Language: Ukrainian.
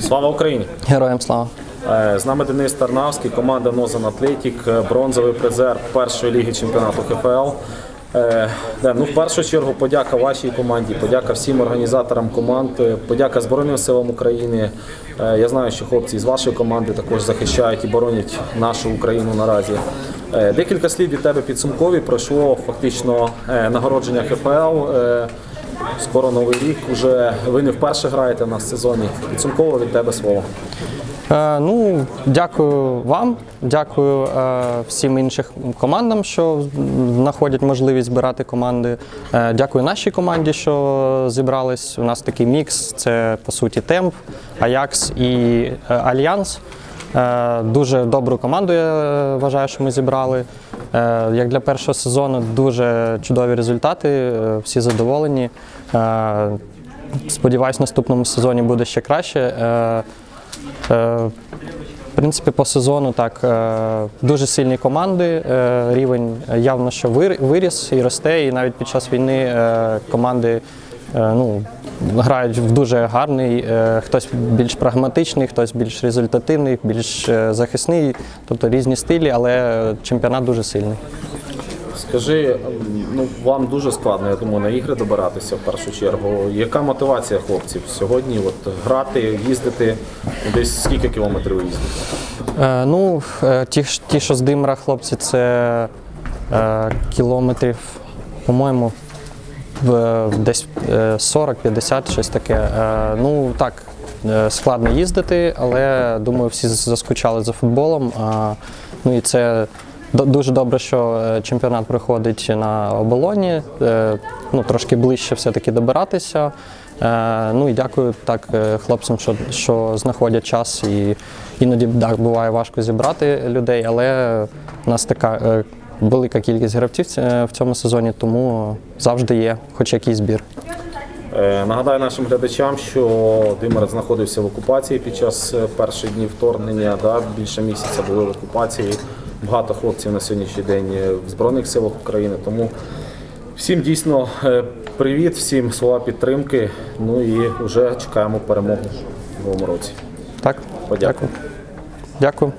Слава Україні! Героям слава. Е, З нами Денис Тарнавський, команда Нозан Атлетік, е, бронзовий призер першої ліги чемпіонату ХФЛ. Е, Ден, ну, в першу чергу подяка вашій команді, подяка всім організаторам команд, подяка Збройним силам України. Я знаю, що хлопці з вашої команди також захищають і боронять нашу Україну наразі. Декілька слів від тебе підсумкові. Пройшло фактично нагородження ХФЛ. Скоро новий рік. Уже ви не вперше граєте на сезоні. Підсумково від тебе слово. Е, ну, дякую вам, дякую е, всім іншим командам, що знаходять можливість збирати команди. Е, дякую нашій команді, що зібрались. У нас такий мікс: це по суті Темп, Аякс і е, Альянс. Е, дуже добру команду, я вважаю, що ми зібрали. Е, як для першого сезону, дуже чудові результати, е, всі задоволені. Е, сподіваюсь, в наступному сезоні буде ще краще. В принципі, по сезону так дуже сильні команди. Рівень явно що виріс і росте. І навіть під час війни команди ну, грають в дуже гарний. е, Хтось більш прагматичний, хтось більш результативний, більш е, захисний, тобто різні стилі, але чемпіонат дуже сильний. Скажи, ну вам дуже складно, я думаю, на ігри добиратися в першу чергу. Яка мотивація хлопців сьогодні? От грати, їздити десь скільки кілометрів ви їздите? Е, ну, е, ті, ті, що з Димра, хлопці, це е, кілометрів, по-моєму, десь е, 40-50, щось таке. Е, ну так, е, складно їздити, але думаю, всі заскучали за футболом. Ну і це дуже добре, що е, чемпіонат проходить на оболоні. Е, ну, трошки ближче все-таки добиратися. Е, ну і дякую так е, хлопцям, що, що знаходять час і іноді так, буває важко зібрати людей, але у нас така е, велика кількість гравців в цьому сезоні, тому завжди є хоч якийсь збір. Е, Нагадаю нашим глядачам, що Димер знаходився в окупації під час е, перших днів вторгнення. Да, більше місяця були в окупації. Багато хлопців на сьогоднішній день в Збройних силах України. Тому всім дійсно е, привіт, всім слова підтримки. Ну і вже чекаємо перемоги в новому році. Так, Подякую. дякую. Дякую.